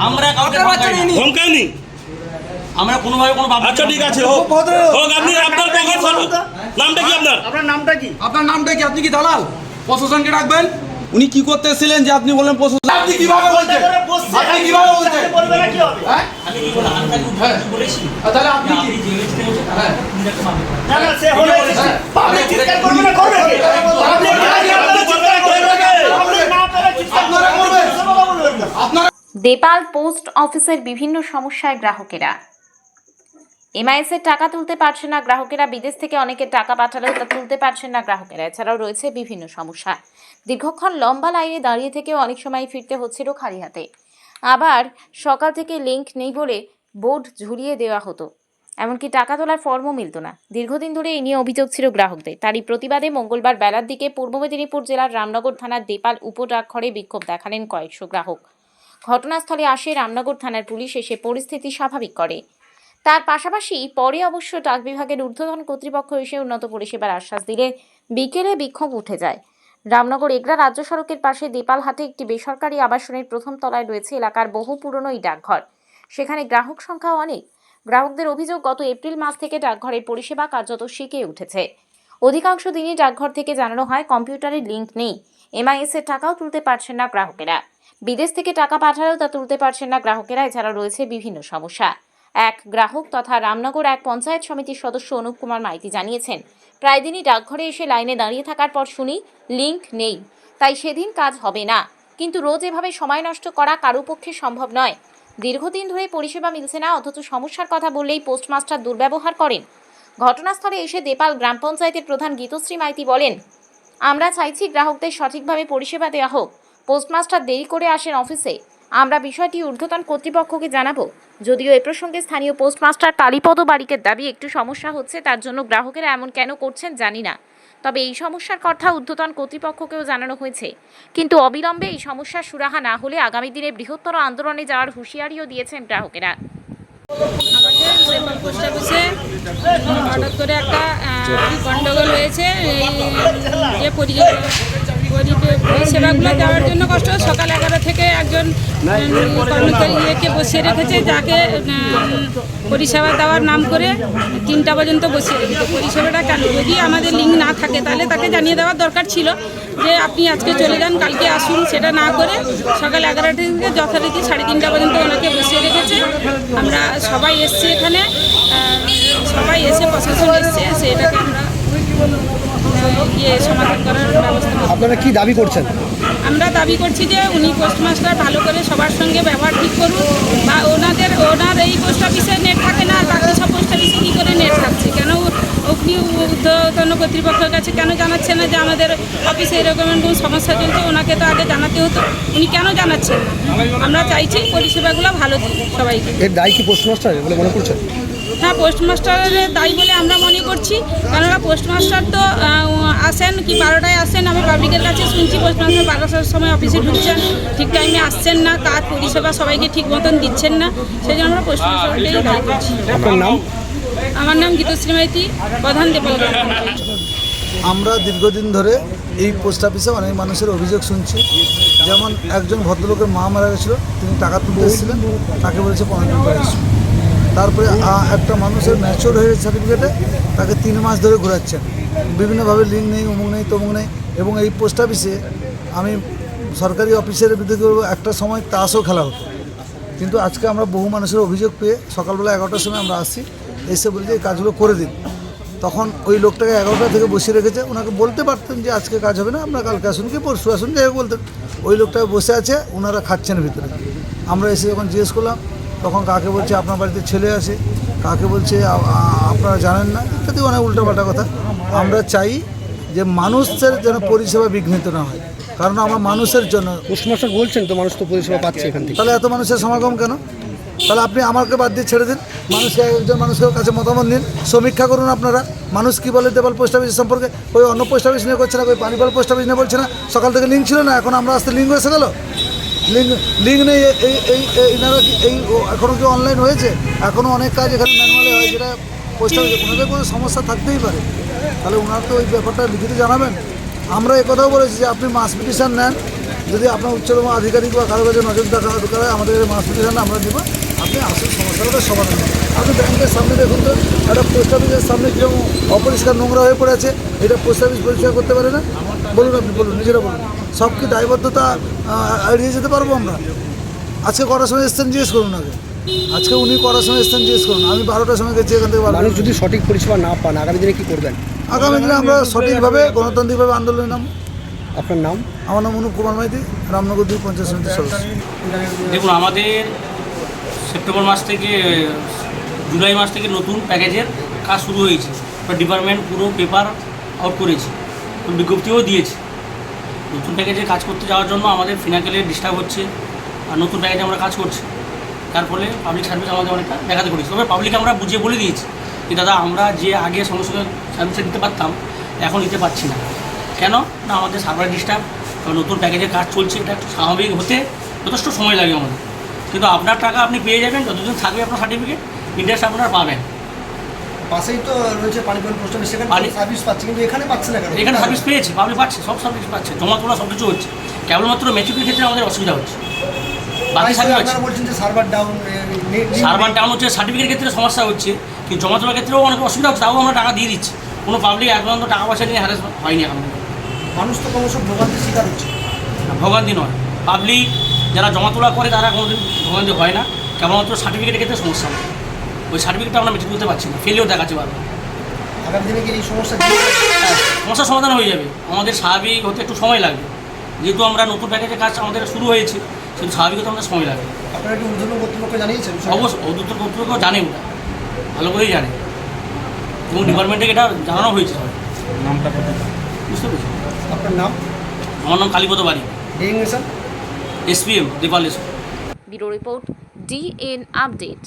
আমরা কাউকে আপনার বাচ্চা ধমকাই নেই। না। ধমকায়নি? আমরা কোনোভাবে কোনো আচ্ছা ঠিক আছে হোক। হোক আপনি আপনার নামটা কি? আপনার আপনার? নামটা কি? আপনার নামটা কি? আপনি কি দালাল? প্রশাসনকে রাখবেন উনি কি করতে এসেছিলেন যে আপনি প্রশাসন আপনি কীভাবে বলছেন? আপনি কীভাবে তাহলে আপনি কি। না না সে হলে। পাবলিক চিৎকার করবে না করবে কি পাবলিক চিৎকার করবে পাবলিক না পেলে চিৎকার আপনারা করবেন। বলবেন না আপনারা দেপাল পোস্ট অফিসের বিভিন্ন সমস্যায় গ্রাহকেরা। এমআইএস এর টাকা তুলতে পারছে না গ্রাহকেরা, বিদেশ থেকে অনেকে টাকা পাঠালেও তা তুলতে পারছেন না গ্রাহকেরা। এছাড়াও রয়েছে বিভিন্ন সমস্যা। দীর্ঘক্ষণ লম্বা লাইনে দাঁড়িয়ে থেকেও অনেক সময় ফিরতে হচ্ছিল খালি হাতে আবার সকাল থেকে লিঙ্ক নেই বলে বোর্ড ঝুলিয়ে দেওয়া হতো। এমনকি টাকা তোলার ফর্মও মিলত না। দীর্ঘদিন ধরে এই নিয়ে অভিযোগ ছিল গ্রাহকদের। তারই প্রতিবাদে মঙ্গলবার বেলার দিকে পূর্ব মেদিনীপুর জেলার রামনগর থানার দেপাল উপ ডাকঘরে বিক্ষোভ দেখালেন কয়েকশো গ্রাহক। ঘটনাস্থলে আসে রামনগর থানার পুলিশ এসে পরিস্থিতি স্বাভাবিক করে। তার পাশাপাশি পরে অবশ্য ডাক বিভাগের ঊর্ধ্বতন কর্তৃপক্ষ এসে উন্নত পরিষেবার আশ্বাস দিলে বিকেলে বিক্ষোভ উঠে যায়। রামনগর এগরা রাজ্য সড়কের পাশে দেপালহাটে একটি বেসরকারি আবাসনের প্রথম তলায় রয়েছে এলাকার বহু পুরনো এই ডাকঘর। সেখানে গ্রাহক সংখ্যাও অনেক। গ্রাহকদের অভিযোগ, গত এপ্রিল মাস থেকে ডাকঘরের পরিষেবা কার্যত শিখে উঠেছে। অধিকাংশ দিনই ডাকঘর থেকে জানানো হয়, কম্পিউটারের লিঙ্ক নেই। এমআইএস এর টাকাও তুলতে পারছেন না গ্রাহকেরা। বিদেশ থেকে টাকা পাঠালেও তা তুলতে পারছেন না গ্রাহকেরা এছাড়া রয়েছে বিভিন্ন সমস্যা। এক গ্রাহক তথা রামনগর এক পঞ্চায়েত সমিতির সদস্য অনুপ কুমার মাইতি জানিয়েছেন, প্রায় দিনই ডাকঘরে এসে লাইনে দাঁড়িয়ে থাকার পর শুনি লিঙ্ক নেই। তাই সেদিন কাজ হবে না। কিন্তু রোজ এভাবে সময় নষ্ট করা কারও পক্ষে সম্ভব নয়। দীর্ঘদিন ধরে পরিষেবা মিলছে না, অথচ সমস্যার কথা বললেই পোস্টমাস্টার দুর্ব্যবহার করেন। ঘটনাস্থলে এসে দেপাল গ্রাম পঞ্চায়েতের প্রধান গীতশ্রী মাইতি বলেন, আমরা চাইছি গ্রাহকদের সঠিকভাবে পরিষেবা দেওয়া হোক। পোস্টমাস্টার দেরি করে আসেন অফিসে। আমরা বিষয়টি ঊর্ধ্বতন কর্তৃপক্ষকে জানাব। যদিও এ প্রসঙ্গে স্থানীয় পোস্টমাস্টার কালীপদ বারিকের দাবি, একটু সমস্যা হচ্ছে, তার জন্য গ্রাহকেরা এমন কেন করছেন জানি না। তবে এই সমস্যার কথা ঊর্ধ্বতন কর্তৃপক্ষকেও জানানো হয়েছে। কিন্তু অবিলম্বে এই সমস্যার সুরাহা না হলে আগামী দিনে বৃহত্তর আন্দোলনে যাওয়ার হুঁশিয়ারিও দিয়েছেন গ্রাহকেরা। হঠাৎ করে একটা গন্ডগোল হয়েছে। পরি- পরিষেবাগুলো দেওয়ার জন্য কষ্ট সকাল এগারো থেকে একজন কর্মচারী ইয়েকে বসিয়ে রেখেছে, যাকে পরিষেবা দেওয়ার নাম করে তিনটা পর্যন্ত বসিয়ে রেখেছে। পরিষেবাটা কেন? যদি আমাদের লিঙ্ক না থাকে, তাহলে তাকে জানিয়ে দেওয়ার দরকার ছিল যে আপনি আজকে চলে যান, কালকে আসুন। সেটা না করে সকাল এগারোটা থেকে যথারীতি সাড়ে তিনটা পর্যন্ত ওনাকে বসিয়ে রেখেছে। আমরা সবাই এসছি এখানে। সবাই এসে প্রশাসন এসছে, এসে এটাকে আমরা ইয়ে সমাধান করার ব্যবস্থা করব। আপনারা কি দাবি করছেন? আমরা দাবি করছি যে উনি পোস্টমাস্টার ভালো করে সবার সঙ্গে ব্যবহার ঠিক করুন বা ওনাদের ওনার এই পোস্ট অফিসে নেট থাকে না আর বাকি সব পোস্ট অফিসে কী করে নেট থাকছে? কেন অগ্নি ঊর্ধ্বতন কর্তৃপক্ষের কাছে কেন জানাচ্ছে না যে আমাদের অফিসে এরকম এরকম সমস্যা চলছে? ওনাকে তো আগে জানাতে হতো। উনি কেন জানাচ্ছেন না? আমরা চাইছি পরিষেবাগুলো ভালো দিন সবাইকে। এর দায়ী কি পোস্টমাস্টার বলে মনে করছেন? হ্যাঁ পোস্টমাস্টারের দায়ী বলে আমরা মনে করছি। কেননা পোস্টমাস্টার তো আসেন কি বারোটায় আসেন আমি পাবলিকের কাছে শুনছি পোস্টমাস্টার বারোটার সময় অফিসে ঢুকছেন ঠিক টাইমে আসছেন না কাজ পরিষেবা সবাইকে ঠিক মতন দিচ্ছেন না সেই জন্য আমরা পোস্টমাস্টারকেই দায়ী করছি। আমার নাম গীতশ্রী মাইতি প্রধান দেবল আমরা দীর্ঘদিন ধরে এই পোস্ট অফিসে অনেক মানুষের অভিযোগ শুনছি। যেমন একজন ভদ্রলোকের মা মারা গেছিল তিনি টাকা তুলতে এসেছিলেন তাকে বলেছে পনেরো এসো। তারপরে একটা মানুষের ম্যাচিওর হয়ে সার্টিফিকেটে তাকে তিন মাস ধরে ঘোরাচ্ছেন। বিভিন্নভাবে লিঙ্ক নেই, অমুক নেই, তমুক নেই এবং এই পোস্ট অফিসে আমি সরকারি অফিসের বিরুদ্ধে একটা সময় তাসও খেলা হতো। কিন্তু আজকে আমরা বহু মানুষের অভিযোগ পেয়ে সকালবেলা এগারোটার সময় আমরা আসি, এসে বলি যে এই কাজগুলো করে দিন। তখন ওই লোকটাকে এগারোটা থেকে বসিয়ে রেখেছে, ওনাকে বলতে পারতেন যে আজকে কাজ হবে না আপনারা কালকে আসুন কি, পরশু আসুন, যাই বলতেন। ওই লোকটা বসে আছে, ওনারা খাচ্ছেন ভিতরে। আমরা এসে যখন জিজ্ঞেস করলাম তখন কাকে বলছে আপনার বাড়িতে ছেলে আছে? কাকে বলছে আপনারা জানেন না? ইত্যাদি অনেক উল্টোপাল্টা কথা। আমরা চাই যে মানুষের যেন পরিষেবা বিঘ্নিত না হয়। কারণ আমরা মানুষের জন্য পোস্টমাস্টার বলছেন তো মানুষ তো পরিষেবা পাচ্ছে এখান থেকে। তাহলে এত মানুষের সমাগম কেন? তাহলে আপনি আমাকে বাদ দিয়ে ছেড়ে দিন। মানুষকে একজন মানুষের কাছে মতামত নিন। সমীক্ষা করুন আপনারা। মানুষ কি বলে দেবাল পোস্ট অফিস সম্পর্কে? ওই অন্য পোস্ট অফিস নিয়ে করছে না ওই পানিপাল পোস্ট অফিস নিয়ে বলছে না। সকাল থেকে লিঙ্ক ছিল না এখন আমরা আসতে লিঙ্ক এসে গেল। লিঙ্ক লিঙ্ক নেই, এই এই এনারা এই এখনও কি অনলাইন হয়েছে? এখনও অনেক কাজ এখানে ম্যানুয়ালে হয়, যেটা পোস্ট অফিসে ওনাদের কোনো সমস্যা থাকতেই পারে। তাহলে ওনার তো ওই ব্যাপারটা লিখিত জানাবেন। আমরা কথাও বলেছি যে আপনি মাস পিটিশন নেন। যদি আপনার উচ্চতম আধিকারিক বা কারও কাছে নজর দেখা দরকার হয়, আমাদের মাস পিটিশনে আমরা দেবো। আপনি আসল সমস্যাটা সমাধান। আপনি ব্যাংকের সামনে দেখুন তো, একটা পোস্ট অফিসের সামনে কীরকম অপরিষ্কার নোংরা হয়ে পড়ে আছে। এটা পোস্ট অফিস পরিষ্কার করতে পারে না। বলুন আপনি বলুন নিজেরা বলুন। সব কি দায়বদ্ধতা এড়িয়ে যেতে পারব আমরা? আজকে কটার সময় এসছেন জিজ্ঞেস করুন আগে। আজকে উনি করার সময় এসছেন জিজ্ঞেস করুন? আমি বারোটার সময় গেছি এখান থেকে মানুষ যদি সঠিক পরিষেবা না পান আগামী দিনে কি করবেন? আগামী দিনে আমরা সঠিকভাবে গণতান্ত্রিকভাবে আন্দোলনে নাম আপনার নাম? আমার নাম অনুপ কুমার মাইতি রামনগর দুই পঞ্চায়েত সমিতির সদস্য। দেখুন আমাদের সেপ্টেম্বর মাস থেকে জুলাই মাস থেকে নতুন প্যাকেজের কাজ শুরু হয়েছে। ডিপার্টমেন্ট পুরো পেপার আউট করেছে। বিজ্ঞপ্তিও দিয়েছে। নতুন প্যাকেজে কাজ করতে যাওয়ার জন্য আমাদের ফিনাকেলের ডিস্টার্ব হচ্ছে আর নতুন প্যাকেজে আমরা কাজ করছি। তার ফলে পাবলিক সার্ভিস আমাদের অনেকটা দেখাতে করেছি। তবে পাবলিক আমরা বুঝিয়ে বলে দিয়েছি যে, দাদা, আমরা যে আগে সমস্ত সার্ভিসে দিতে পারতাম, এখন দিতে পারছি না। কেন? না, আমাদের সার্ভার ডিস্টার্ব কারণ নতুন প্যাকেজের কাজ চলছে, এটা স্বাভাবিক হতে যথেষ্ট সময় লাগে আমাদের। কিন্তু আপনার টাকা আপনি পেয়ে যাবেন, যতদিন থাকবে আপনার সার্টিফিকেট ইন্টারেস্ট আপনারা পাবেন। পাশেই তো রয়েছে পানিপল পোস্ট অফিস সেখানে সার্ভিস পাচ্ছে কিন্তু এখানে পাচ্ছে না কেন? এখানে সার্ভিস পেয়েছে পাবলিক পাচ্ছে সব সার্ভিস পাচ্ছে জমা তোলা সব কিছু হচ্ছে। কেবলমাত্র ম্যাচুরিটির ক্ষেত্রে আমাদের অসুবিধা হচ্ছে। বাকি সার্ভিস আপনারা বলছেন যে সার্ভার ডাউন সার্ভার ডাউন হচ্ছে সার্টিফিকেট ক্ষেত্রে সমস্যা হচ্ছে কিন্তু জমা তোলার ক্ষেত্রেও অনেক অসুবিধা হচ্ছে তাও আমরা টাকা দিয়ে দিচ্ছি। কোনো পাবলিক এখন পর্যন্ত টাকা পয়সা নিয়ে হ্যারাস হয়নি এখন। মানুষ তো ক্রমশ ভোগান্তির শিকার হচ্ছে। ভোগান্তি নয়। পাবলিক যারা জমা তোলা করে তারা কোনোদিন ভোগান্তি হয় না। কেবলমাত্র সার্টিফিকেটের ক্ষেত্রে সমস্যা হয়। ওই সার্টিফিকেটটা আমরা মেট্রিক তুলতে পারছি না ফেলেও দেখাচ্ছে বারবার। আগামী দিনে কি এই সমস্যা হ্যাঁ, সমস্যার সমাধান হয়ে যাবে। আমাদের স্বাভাবিক হতে একটু সময় লাগবে। যেহেতু আমরা নতুন প্যাকেজের কাজ আমাদের শুরু হয়েছে সেহেতু স্বাভাবিক হতে আমাদের সময় লাগবে। আপনারা কি ঊর্ধ্বতন কর্তৃপক্ষ জানিয়েছেন? জানে ওটা। ভালো করেই জানে। এবং ডিপার্টমেন্টে এটা জানানো হয়েছে সবাই। নামটা বুঝতে পেরেছি? আপনার নাম? আমার নাম কালীপদ বাড়ি। SPM Depaleshwar bureau report DN update